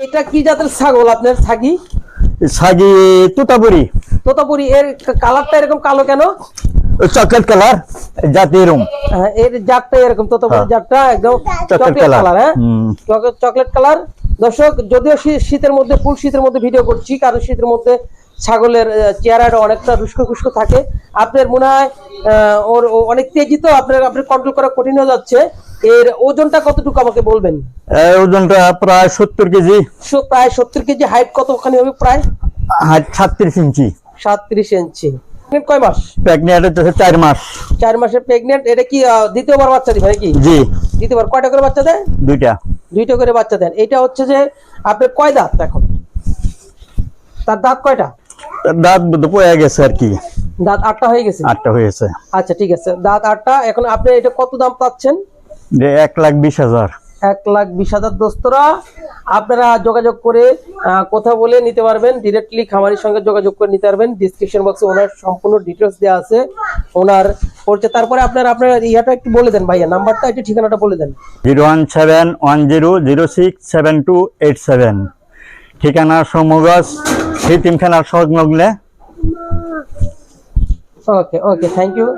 এটা কি জাতের ছাগল আপনার ছাগি? ছাগি তোতাপুরি। তোতাপুরি এর কালারটা এরকম কালো কেন? চকলেট কালার জাতি রুম হ্যাঁ, এর জাতটা এরকম তোতাপুরি হ্যাঁ। জাতটা একদম চকলেট কালার হ্যাঁ? Chocolate colour. দর্শক যদিও শীতের মধ্যে ফুল শীতের মধ্যে ভিডিও করছি কারণ শীতের মধ্যে ছাগলের চেহারাটা অনেকটা রুস্কো খুস্কো থাকে। আপনার মনে হয় ওর অনেক তেজি তো আপনার আপনার কন্ট্রোল করা কঠিন হয়ে যাচ্ছে। এর ওজনটা কতটুকু আমাকে বলবেন? ওজনটা প্রায় সত্তর কেজি। প্রায় সত্তর কেজি হাইট কতখানি হবে প্রায়? হাইট সাতত্রিশ ইঞ্চি। সাতত্রিশ ইঞ্চি। কয় মাস? প্রেগনেন্ট হচ্ছে চার মাস। চার মাসের প্রেগনেন্ট এটা কি দ্বিতীয়বার বাচ্চা দিবে নাকি? জি। দ্বিতীয়বার কয়টা করে বাচ্চা দেয়? দুইটা। দুইটা করে বাচ্চা দেন। এটা হচ্ছে যে আপনার কয় দাঁত এখন? তার দাঁত কয়টা? দাঁত পয়ে গেছে আর কি। দাঁত আটটা হয়ে গেছে? আটটা হয়েছে আচ্ছা ঠিক আছে। দাঁত আটটা এখন আপনি এটা কত দাম পাচ্ছেন যে এক লাখ বিশ হাজার। এক লাখ বিশ হাজার দোস্তরা আপনারা যোগাযোগ করে কথা বলে নিতে পারবেন ডিরেক্টলি খামারির সঙ্গে যোগাযোগ করে নিতে পারবেন। ডিসক্রিপশন বক্সে ওনার সম্পূর্ণ ডিটেলস দেওয়া আছে ওনার পরিচয়। তারপরে আপনার আপনার ইয়াটা একটু বলে দেন ভাইয়া নাম্বারটা একটু ঠিকানাটা বলে দেন। Zero one seven one zero zero six seven two eight seven. ঠিকানা সমগজ সহজ নগলে। ওকে ওকে থ্যাংক ইউ